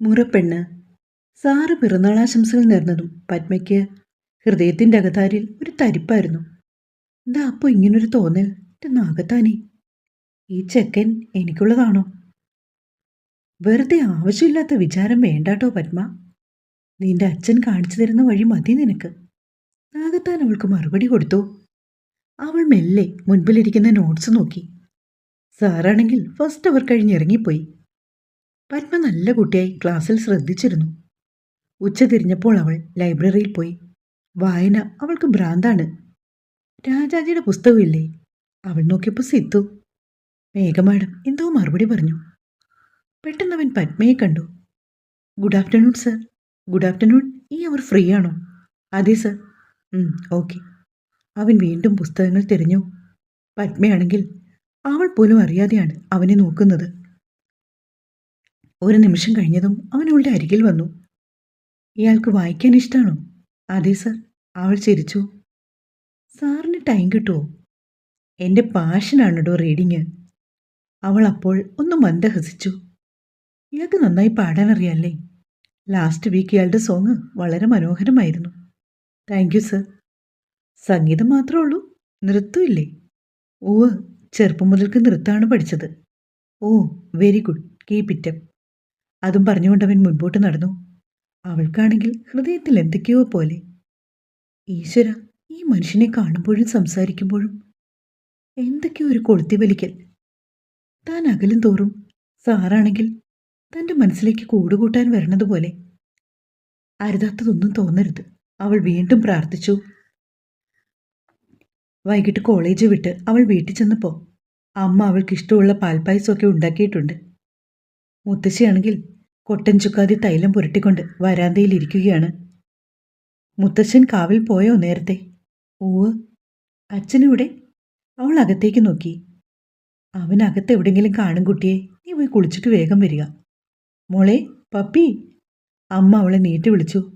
മുറപ്പെണ്ണ് sir പിറന്നാളാശംസകൾ നേർന്നതും പത്മയ്ക്ക് ഹൃദയത്തിന്റെ അകതാരിൽ ഒരു തരിപ്പായിരുന്നു. എന്താ അപ്പോൾ ഇങ്ങനൊരു തോന്നൽ. എന്റെ ഈ ചെക്കൻ എനിക്കുള്ളതാണോ? വെറുതെ ആവശ്യമില്ലാത്ത വിചാരം വേണ്ടാട്ടോ പത്മ. നിന്റെ അച്ഛൻ കാണിച്ചു തരുന്ന വഴി മതി നിനക്ക്. നാഗത്താൻ അവൾക്ക് മറുപടി കൊടുത്തു. അവൾ മെല്ലെ മുൻപിലിരിക്കുന്ന നോട്ട്സ് നോക്കി. സാറാണെങ്കിൽ ഫസ്റ്റ് അവർ കഴിഞ്ഞിറങ്ങിപ്പോയി പത്മ നല്ല കുട്ടിയായി ക്ലാസ്സിൽ ശ്രദ്ധിച്ചിരുന്നു. ഉച്ചതിരിഞ്ഞപ്പോൾ അവൾ ലൈബ്രറിയിൽ പോയി. വായന അവൾക്ക് ഭ്രാന്താണ്. രാജാജിയുടെ പുസ്തകമില്ലേ? അവൾ നോക്കിയപ്പോൾ സിത്തു. മേഘ മാഡം എന്തോ മറുപടി പറഞ്ഞു. പെട്ടെന്ന് അവൻ പത്മയെ കണ്ടു. Good afternoon sir. Good afternoon ഈ അവർ ഫ്രീ ആണോ അതെ സർ. ഓക്കെ. അവൻ വീണ്ടും പുസ്തകങ്ങൾ തിരഞ്ഞു. പത്മയാണെങ്കിൽ അവൾ പോലും അറിയാതെയാണ് അവനെ നോക്കുന്നത്. ഒരു നിമിഷം കഴിഞ്ഞതും അവൻ അവളുടെ അരികിൽ വന്നു. ഇയാൾക്ക് വായിക്കാൻ ഇഷ്ടമാണോ അതെ സർ. അവൾ ചിരിച്ചു. സാറിന് ടൈം കിട്ടുമോ എന്റെ പാഷനാണ് റീഡിങ് അവൾ അപ്പോൾ ഒന്ന് മന്ദഹസിച്ചു. ഇയാൾക്ക് നന്നായി പാടാൻ അറിയാമല്ലേ ലാസ്റ്റ് വീക്ക് ഇയാളുടെ സോങ് വളരെ മനോഹരമായിരുന്നു. താങ്ക് യു സർ സംഗീതം മാത്രമേ ഉള്ളൂ. നൃത്തമില്ലേ ഓ ചെറുപ്പം മുതൽക്ക് നൃത്തമാണ് പഠിച്ചത്. ഓ very good keep it up അതും പറഞ്ഞുകൊണ്ട് അവൻ മുൻപോട്ട് നടന്നു. അവൾക്കാണെങ്കിൽ ഹൃദയത്തിൽ എന്തൊക്കെയോ പോലെ. ഈശ്വര ഈ മനുഷ്യനെ കാണുമ്പോഴും സംസാരിക്കുമ്പോഴും എന്തൊക്കെയോ ഒരു കൊളുത്തി വലിക്കൽ താൻ അകലും തോറും സാറാണെങ്കിൽ തന്റെ മനസ്സിലേക്ക് കൂടുകൂട്ടാൻ വരണതുപോലെ. അരുതാത്തതൊന്നും തോന്നരുത്. അവൾ വീണ്ടും പ്രാർത്ഥിച്ചു. വൈകിട്ട് കോളേജ് വിട്ട് അവൾ വീട്ടിൽ ചെന്നപ്പോൾ അമ്മ അവൾക്ക് ഇഷ്ടമുള്ള പാൽപ്പായസമൊക്കെ ഉണ്ടാക്കിയിട്ടുണ്ട്. മുത്തശ്ശിയാണെങ്കിൽ കൊട്ടൻ ചുക്കാതി തൈലം പുരട്ടിക്കൊണ്ട് വരാന്തയിൽ ഇരിക്കുകയാണ്. മുത്തശ്ശൻ കാവിൽ പോയോ നേരത്തെ? ഓവ് അച്ഛനിവിടെ? അവൾ അകത്തേക്ക് നോക്കി. അവൻ അകത്ത് കാണും കുട്ടിയെ. നീ പോയി കുളിച്ചിട്ട് വേഗം വരിക. മോളെ പപ്പി. അമ്മ അവളെ നീട്ടി വിളിച്ചു.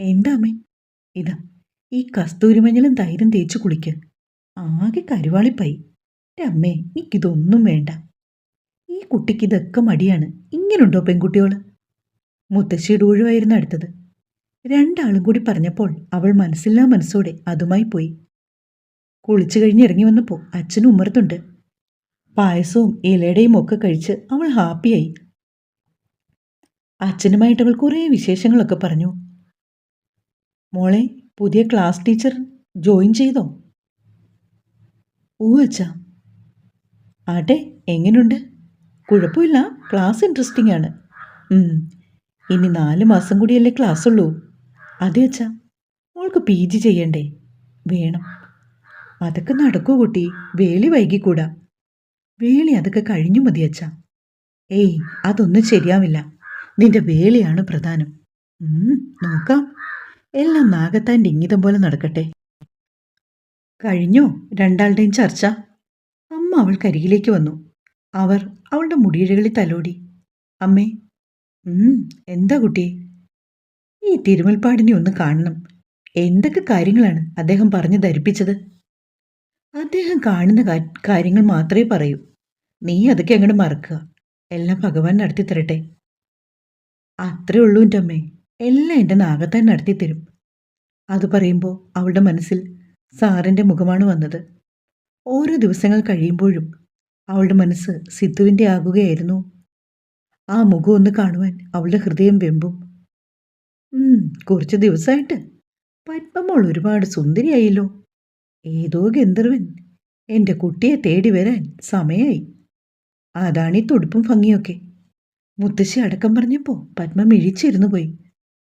എന്താ അമ്മേ? ഇതാ ഈ കസ്തൂരിമഞ്ഞളും തൈരും തേച്ച് കുളിക്ക്. ആകെ കരുവാളിപ്പായി. എന്റെ അമ്മേ എനിക്കിതൊന്നും വേണ്ട. കുട്ടിക്ക് ഇതൊക്കെ മടിയാണ്. ഇങ്ങനുണ്ടോ പെൺകുട്ടിയോൾ? മുത്തശ്ശിയുടെ ഒഴിവായിരുന്നു അടുത്തത്. രണ്ടാളും കൂടി പറഞ്ഞപ്പോൾ അവൾ മനസ്സില്ലാ മനസ്സോടെ അതുമായി പോയി. കുളിച്ചു കഴിഞ്ഞ് ഇറങ്ങി വന്നപ്പോൾ അച്ഛനും ഉമ്മർത്തുണ്ട് പായസവും ഇലയുടെയും ഒക്കെ കഴിച്ച് അവൾ ഹാപ്പിയായി. അച്ഛനുമായിട്ട് അവൾ കുറേ വിശേഷങ്ങളൊക്കെ പറഞ്ഞു. മോളെ പുതിയ ക്ലാസ് ടീച്ചർ ജോയിൻ ചെയ്തോ? ഊ അച്ഛാ. ആട്ടെ എങ്ങനെയുണ്ട് കുഴപ്പമില്ല. ക്ലാസ് ഇൻട്രസ്റ്റിംഗ് ആണ്. ഇനി നാല് മാസം കൂടിയല്ലേ ക്ലാസ് ഉള്ളൂ അതെ അച്ഛാ. മോൾക്ക് പി ജി ചെയ്യണ്ടേ? വേണം. അതൊക്കെ നടക്കൂ കുട്ടി. വേളി വൈകിക്കൂടാ. വേളി അതൊക്കെ കഴിഞ്ഞു മതി അച്ഛാ. ഏയ് അതൊന്നും ശരിയാവില്ല. നിന്റെ വേളിയാണ് പ്രധാനം. നോക്കാം. എല്ലാം നാഗത്താന്റെ ഇംഗിതം പോലെ നടക്കട്ടെ. കഴിഞ്ഞോ? രണ്ടാളുടെയും ചർച്ച. അമ്മ അവൾക്കരികിലേക്ക് വന്നു. അവർ അവളുടെ മുടിയിഴകളിൽ തലോടി. അമ്മേ എന്താ കുട്ടിയെ ഈ തിരുമൽപ്പാടിനെ ഒന്ന് കാണണം. എന്തൊക്കെ കാര്യങ്ങളാണ് അദ്ദേഹം പറഞ്ഞു ധരിപ്പിച്ചത്? അദ്ദേഹം കാണുന്ന കാര്യങ്ങൾ മാത്രമേ പറയൂ. നീ അതൊക്കെ അങ്ങോട്ട് മറക്കുക. എല്ലാം ഭഗവാൻ നടത്തി തരട്ടെ. അത്രേ ഉള്ളൂ എന്റെ അമ്മേ. എല്ലാം എന്റെ നാഗത്താൻ നടത്തി തരും. അത് പറയുമ്പോൾ അവളുടെ മനസ്സിൽ സാറിന്റെ മുഖമാണ് വന്നത്. ഓരോ ദിവസങ്ങൾ കഴിയുമ്പോഴും അവളുടെ മനസ്സ് സിദ്ധുവിന്റെ ആകുകയായിരുന്നു. ആ മുഖം ഒന്ന് കാണുവാൻ അവളുടെ ഹൃദയം വെമ്പും. കുറച്ച് ദിവസമായിട്ട് പത്മമോൾ ഒരുപാട് സുന്ദരിയായില്ലോ. ഏതോ ഗന്ധർവൻ എന്റെ കുട്ടിയെ തേടി വരാൻ സമയമായി അതാണ് ഈ തുടുപ്പും ഭംഗിയൊക്കെ. മുത്തശ്ശി അടക്കം പറഞ്ഞപ്പോൾ പത്മ മിഴിച്ചിരുന്നു പോയി.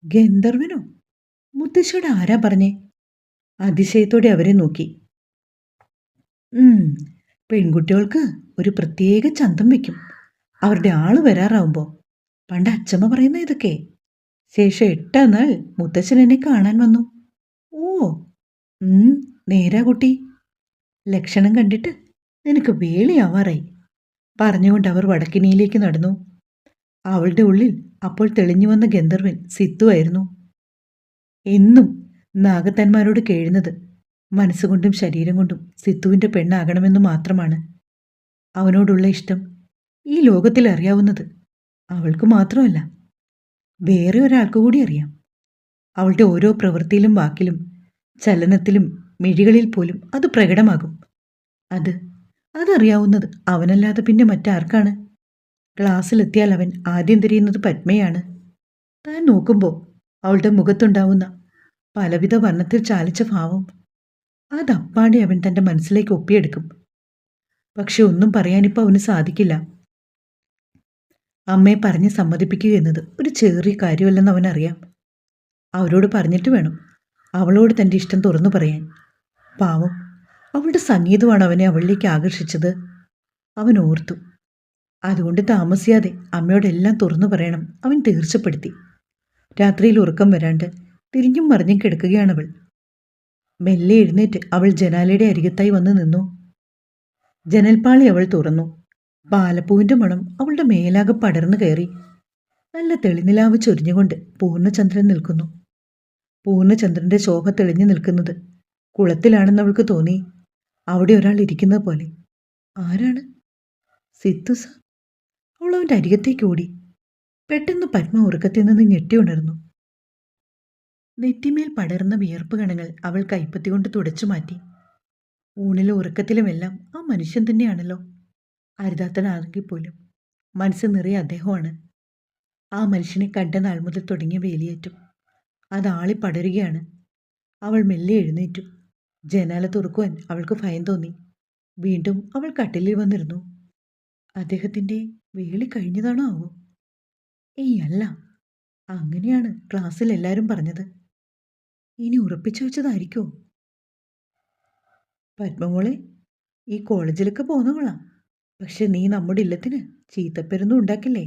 ഗന്ധർവനോ? മുത്തശ്ശിയോട് ആരാ പറഞ്ഞേ? അതിശയത്തോടെ അവരെ നോക്കി. പെൺകുട്ടികൾക്ക് ഒരു പ്രത്യേക ചന്തം വെക്കും. അവരുടെ ആൾ വരാറാവുമ്പോൾ പണ്ട് അച്ചമ്മ പറയുന്ന ഇതൊക്കെ. ശേഷം എട്ടാം നാൾ മുത്തച്ഛൻ എന്നെ കാണാൻ വന്നു. ഓ നേരാ കുട്ടി. ലക്ഷണം കണ്ടിട്ട് നിനക്ക് വേളിയാവാറായി പറഞ്ഞുകൊണ്ട് അവർ വടക്കിനിയിലേക്ക് നടന്നു. അവളുടെ ഉള്ളിൽ അപ്പോൾ തെളിഞ്ഞു വന്ന ഗന്ധർവൻ സിത്തുവായിരുന്നു എന്നും നാഗത്തന്മാരോട് കേഴുന്നത് മനസ്സുകൊണ്ടും ശരീരം കൊണ്ടും സിത്തുവിന്റെ പെണ്ണാകണമെന്ന് മാത്രമാണ് അവനോടുള്ള ഇഷ്ടം ഈ ലോകത്തിൽ അറിയാവുന്നത്. അവൾക്ക് മാത്രമല്ല വേറെ ഒരാൾക്ക് കൂടി അറിയാം. അവളുടെ ഓരോ പ്രവൃത്തിയിലും വാക്കിലും ചലനത്തിലും മിഴികളിൽ പോലും അത് പ്രകടമാകും. അത് അതറിയാവുന്നത് അവനല്ലാതെ പിന്നെ മറ്റാർക്കാണ്? ക്ലാസ്സിലെത്തിയാൽ അവൻ ആദ്യം തിരിയുന്നത് പത്മയാണ്. താൻ നോക്കുമ്പോൾ അവളുടെ മുഖത്തുണ്ടാവുന്ന പലവിധ വർണത്തിൽ ചാലിച്ച ഭാവം അതപ്പാടെ അവൻ തന്റെ മനസ്സിലേക്ക് ഒപ്പിയെടുക്കും. പക്ഷെ ഒന്നും പറയാനിപ്പോൾ അവന് സാധിക്കില്ല. അമ്മയെ പറഞ്ഞ് സമ്മതിപ്പിക്കുക എന്നത് ഒരു ചെറിയ കാര്യമല്ലെന്ന് അവനറിയാം അവരോട് പറഞ്ഞിട്ട് വേണം അവളോട് തന്റെ ഇഷ്ടം തുറന്നു പറയാൻ. പാവം അവളുടെ സംഗീതമാണ് അവനെ അവളിലേക്ക് ആകർഷിച്ചത്. അവൻ ഓർത്തു. അതുകൊണ്ട് താമസിയാതെ അമ്മയോടെല്ലാം തുറന്നു പറയണം അവൻ തീർച്ചപ്പെടുത്തി. രാത്രിയിൽ ഉറക്കം വരാണ്ട് തിരിഞ്ഞും മറിഞ്ഞും കിടക്കുകയാണവൾ മെല്ലെ എഴുന്നേറ്റ് അവൾ ജനാലയുടെ അരികത്തായി വന്ന് നിന്നു. ജനൽപാളി അവൾ തുറന്നു. പാലപ്പൂവിന്റെ മണം അവളുടെ മേലാകെ പടർന്നു കയറി. നല്ല തെളിനിലാവ് ചൊരിഞ്ഞുകൊണ്ട് പൂർണചന്ദ്രൻ നിൽക്കുന്നു. പൂർണചന്ദ്രന്റെ ശോഭ തെളിഞ്ഞു നിൽക്കുന്നത് കുളത്തിലാണെന്ന് അവൾക്ക് തോന്നി. അവിടെ ഒരാൾ ഇരിക്കുന്നത് പോലെ. ആരാണ്? സിത്തുസ അവൾ അവന്റെ അരികത്തേക്ക് ഓടി. പെട്ടെന്ന് പത്മ ഉറക്കത്തിൽ നിന്ന് ഞെട്ടി ഉണർന്നു. നെറ്റിമേൽ പടർന്ന വിയർപ്പ് കണങ്ങൾ അവൾ കൈപ്പത്തി കൊണ്ട് തുടച്ചു മാറ്റി. ഊണിലും ഉറക്കത്തിലുമെല്ലാം ആ മനുഷ്യൻ തന്നെയാണല്ലോ. അരുതാത്തനാണെങ്കിൽ പോലും മനസ്സ് നിറയെ അദ്ദേഹമാണ്. ആ മനുഷ്യനെ കണ്ട നാൾ മുതൽ തുടങ്ങിയ വേലിയേറ്റം. അതാളി പടരുകയാണ്. അവൾ മെല്ലെ എഴുന്നേറ്റു. ജനാല തുറക്കുവാൻ അവൾക്ക് ഭയം തോന്നി. വീണ്ടും അവൾ കട്ടിലിൽ വന്നിരുന്നു. അദ്ദേഹത്തിന്റെ വേളി കഴിഞ്ഞതാണോ ആവോ? ഏയ് അല്ല. അങ്ങനെയാണ് ക്ലാസ്സിൽ എല്ലാവരും പറഞ്ഞത്. ഇനി ഉറപ്പിച്ചു വെച്ചതായിരിക്കോ? പത്മമോളെ ഈ കോളേജിലൊക്കെ പോന്ന കൊള്ളാം. പക്ഷെ നീ നമ്മുടെ ഇല്ലത്തിന് ചീത്തപ്പെരുന്നും ഉണ്ടാക്കില്ലേ?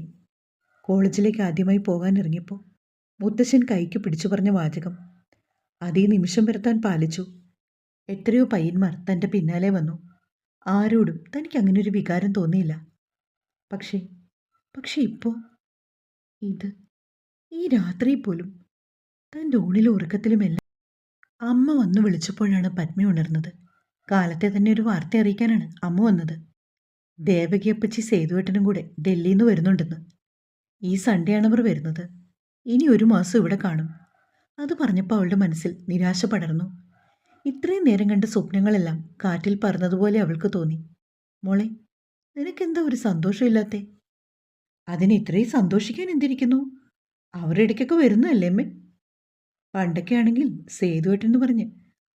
കോളേജിലേക്ക് ആദ്യമായി പോകാൻ ഇറങ്ങിയപ്പോൾ മുത്തശ്ശൻ കൈക്ക് പിടിച്ചു പറഞ്ഞ വാചകം അതേ നിമിഷം വരുത്താൻ പാലിച്ചു. എത്രയോ പയ്യന്മാർ തന്റെ പിന്നാലെ വന്നു. ആരോടും തനിക്ക് അങ്ങനെ ഒരു വികാരം തോന്നിയില്ല. പക്ഷേ പക്ഷേ ഇപ്പോൾ ഇത് ഈ രാത്രി പോലും തന്റെ ഊണിലും ഉറക്കത്തിലുമെല്ലാം അമ്മ വന്നു വിളിച്ചപ്പോഴാണ് പത്മി ഉണർന്നത്. കാലത്തെ തന്നെ ഒരു വാർത്ത അറിയിക്കാനാണ് അമ്മ വന്നത്. ദേവകിയപ്പച്ചി സേതുവേട്ടനും കൂടെ ഡൽഹിയിൽ നിന്ന് വരുന്നുണ്ടെന്ന്. ഈ സൺഡേ ആണ് അവർ വരുന്നത്. ഇനി ഒരു മാസം ഇവിടെ കാണും. അത് പറഞ്ഞപ്പോൾ അവളുടെ മനസ്സിൽ നിരാശ പടർന്നു. ഇത്രയും നേരം കണ്ട സ്വപ്നങ്ങളെല്ലാം കാറ്റിൽ പറന്നതുപോലെ അവൾക്ക് തോന്നി. മോളെ നിനക്കെന്താ ഒരു സന്തോഷമില്ലാത്തേ? അതിന് ഇത്രയും സന്തോഷിക്കാൻ എന്തിരിക്കുന്നു? അവരിടയ്ക്കൊക്കെ വരുന്നതല്ലേ അമ്മേ? പണ്ടൊക്കെ ആണെങ്കിൽ സേതുവേട്ടെന്ന് പറഞ്ഞ്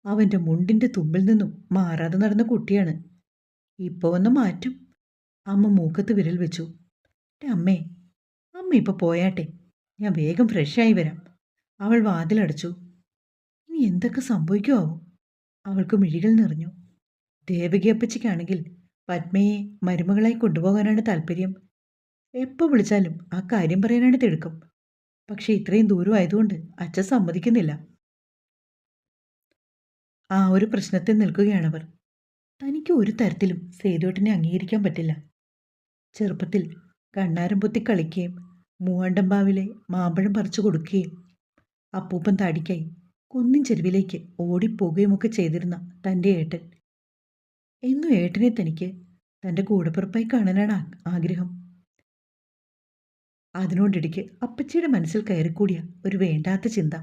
അവന്റെ മുണ്ടിന്റെ തുമ്പിൽ നിന്നും മാറാതെ നടന്ന കുട്ടിയാണ്. ഇപ്പോൾ വന്ന മാറ്റം. അമ്മ മൂക്കത്ത് വിരൽ വെച്ചു. അമ്മേ അമ്മ ഇപ്പോൾ പോയാട്ടെ. ഞാൻ വേഗം ഫ്രഷായി വരാം. അവൾ വാതിലടച്ചു. ഇനി എന്തൊക്കെ സംഭവിക്കുമോ അവൾക്ക് മിഴികൾ നിറഞ്ഞു. ദേവകി അപ്പച്ചിക്കാണെങ്കിൽ പത്മയെ മരുമകളായി കൊണ്ടുപോകാനാണ് താല്പര്യം. എപ്പോൾ വിളിച്ചാലും ആ കാര്യം പറയാനാണ് തിടുക്കം. പക്ഷെ ഇത്രയും ദൂരം ആയതുകൊണ്ട് അച്ഛൻ സമ്മതിക്കുന്നില്ല. ആ ഒരു പ്രശ്നത്തിൽ നിൽക്കുകയാണവർ. തനിക്ക് ഒരു തരത്തിലും സേതുവേട്ടനെ അംഗീകരിക്കാൻ പറ്റില്ല. ചെറുപ്പത്തിൽ കണ്ണാരം പൊത്തി കളിക്കുകയും മൂവാണ്ടമ്പാവിലെ മാമ്പഴം പറിച്ചു കൊടുക്കുകയും അപ്പൂപ്പൻ താടിക്കായി കുന്നിൻ ചെരുവിലേക്ക് ഓടിപ്പോകുകയുമൊക്കെ ചെയ്തിരുന്ന തന്റെ ഏട്ടൻ. എന്നും ഏട്ടനെ തനിക്ക് തന്റെ കൂടപ്പിറപ്പായി കാണാനാണ് ആഗ്രഹം. അതിനോടിടയ്ക്ക് അപ്പച്ചിയുടെ മനസ്സിൽ കയറിക്കൂടിയ ഒരു വേണ്ടാത്ത ചിന്ത.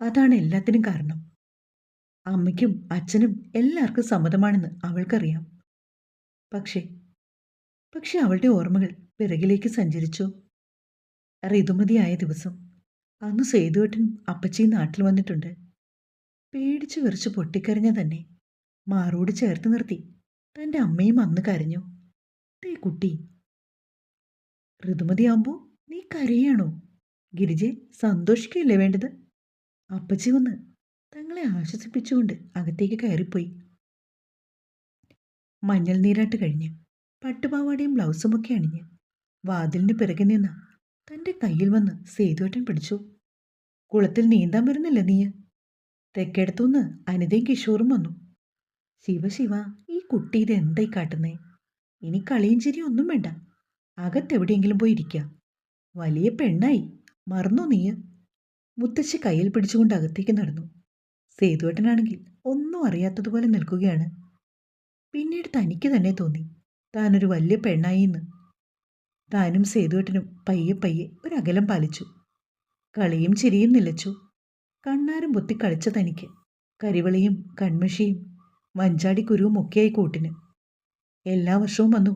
അതാണ് എല്ലാത്തിനും കാരണം. അമ്മയ്ക്കും അച്ഛനും എല്ലാവർക്കും സമ്മതമാണെന്ന് അവൾക്കറിയാം. പക്ഷേ പക്ഷെ അവളുടെ ഓർമ്മകൾ പിറകിലേക്ക് സഞ്ചരിച്ചു. ഋതുമതിയായ ദിവസം അന്ന് സേതുവേട്ടനും അപ്പച്ചിയും നാട്ടിൽ വന്നിട്ടുണ്ട്. പേടിച്ചു വിറച്ച് പൊട്ടിക്കരഞ്ഞ തന്നെ മാറോട് ചേർത്ത് നിർത്തി തന്റെ അമ്മയും അന്ന് കരഞ്ഞു. തേ കുട്ടി ഋതുമതിയാകുമ്പോൾ നീ കരയാണോ? ഗിരിജെ സന്തോഷിക്കുകയല്ലേ വേണ്ടത്? അപ്പച്ചി വന്ന് തങ്ങളെ ആശ്വസിപ്പിച്ചുകൊണ്ട് അകത്തേക്ക് കയറിപ്പോയി. മഞ്ഞൾ നീരാട്ട് കഴിഞ്ഞ് പട്ടുപാവാടയും ബ്ലൗസുമൊക്കെ അണിഞ്ഞ് വാതിലിന് പിറകെ നിന്ന് തന്റെ കയ്യിൽ വന്ന് സേതുവേട്ടൻ പിടിച്ചു. കുളത്തിൽ നീന്താൻ വരുന്നില്ല നീ തെക്കേടത്തുനിന്ന് അനിതയും കിഷോറും വന്നു. ശിവ ശിവ ഈ കുട്ടി ഇത് എന്തായി കാട്ടുന്നേ? ഇനി കളിയും ചിരിയും ഒന്നും വേണ്ട. അകത്തെവിടെയെങ്കിലും പോയി ഇരിക്കുക വലിയ പെണ്ണായി. മറന്നു നീ മുത്തശ്ശി കയ്യിൽ പിടിച്ചുകൊണ്ട് അകത്തേക്ക് നടന്നു. സേതുവേട്ടനാണെങ്കിൽ ഒന്നും അറിയാത്തതുപോലെ നിൽക്കുകയാണ്. പിന്നീട് തനിക്ക് തന്നെ തോന്നി. താനൊരു വലിയ പെണ്ണായി എന്ന് താനും സേതുവേട്ടനും പയ്യെ പയ്യെ ഒരകലം പാലിച്ചു. കളിയും ചിരിയും നിലച്ചു. കണ്ണാരും പൊത്തി കളിച്ച തനിക്ക് കരിവളിയും കൺമഷിയും മഞ്ചാടിക്കുരുവും ഒക്കെയായി കൂട്ടിന്. എല്ലാ വർഷവും വന്നു.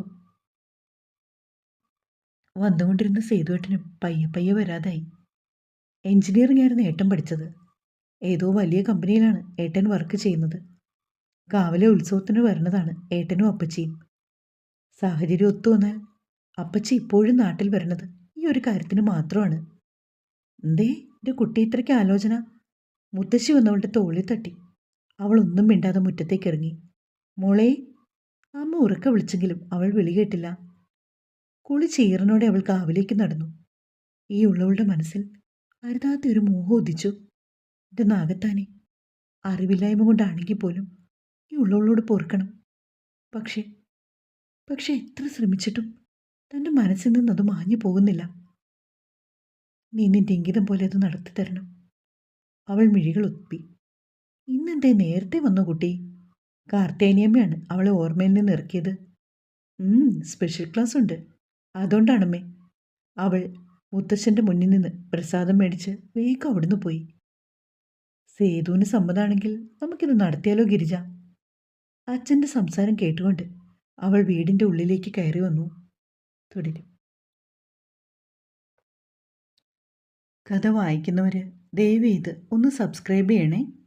വന്നുകൊണ്ടിരുന്ന സേതുവേട്ടനും പയ്യെ പയ്യെ വരാതായി. എഞ്ചിനീയറിംഗ് ആയിരുന്നു ഏട്ടൻ പഠിച്ചത്. ഏതോ വലിയ കമ്പനിയിലാണ് ഏട്ടൻ വർക്ക് ചെയ്യുന്നത്. കാവലെ ഉത്സവത്തിന് വരണതാണ് ഏട്ടനും അപ്പച്ചിയും. സാഹചര്യം ഒത്തു വന്നാൽ അപ്പച്ചി ഇപ്പോഴും നാട്ടിൽ വരണത് ഈ ഒരു കാര്യത്തിന് മാത്രമാണ്. എന്തേ എന്റെ കുട്ടി ഇത്രയ്ക്ക് ആലോചന? മുത്തശ്ശി വന്നവളുടെ തോളിൽ തട്ടി. അവൾ ഒന്നും മിണ്ടാതെ മുറ്റത്തേക്ക് ഇറങ്ങി. മോളെ അമ്മ ഉറക്കെ വിളിച്ചെങ്കിലും അവൾ വിളി കേട്ടില്ല. കുളി ചീറിനോടെ അവൾ കാവിലേക്ക് നടന്നു. ഈ ഉള്ളവളുടെ മനസ്സിൽ അരുതാത്ത ഒരു മോഹം ഉദിച്ചു. എന്റെ നാഗത്താനെ അറിവില്ലായ്മ കൊണ്ടാണെങ്കിൽ പോലും ഈ ഉള്ളവളോട് പൊറുക്കണം. പക്ഷേ പക്ഷേ എത്ര ശ്രമിച്ചിട്ടും തന്റെ മനസ്സിൽ നിന്ന് അത് മാഞ്ഞു പോകുന്നില്ല. നീ നിന്റെ ഇംഗിതം പോലെ അത് നടത്തി തരണം. അവൾ മിഴികൾ ഒപ്പി ഇന്നെന്തേ നേരത്തെ വന്നു കുട്ടി. കാർത്തേനിയമ്മയാണ് അവളെ ഓർമ്മയിൽ നിന്ന് ഇറക്കിയത്. സ്പെഷ്യൽ ക്ലാസ് ഉണ്ട് അതുകൊണ്ടാണമ്മേ. അവൾ മുത്തശ്ശന്റെ മുന്നിൽ നിന്ന് പ്രസാദം മേടിച്ച് വേഗം അവിടുന്ന് പോയി. സേതുവിന് സമ്മതാണെങ്കിൽ നമുക്കിത് നടത്തിയാലോ ഗിരിജ? അച്ഛന്റെ സംസാരം കേട്ടുകൊണ്ട് അവൾ വീടിന്റെ ഉള്ളിലേക്ക് കയറി വന്നു. തുടരും. കഥ വായിക്കുന്നവർ ദയവ് ചെയ്ത് ഒന്ന് സബ്സ്ക്രൈബ് ചെയ്യണേ.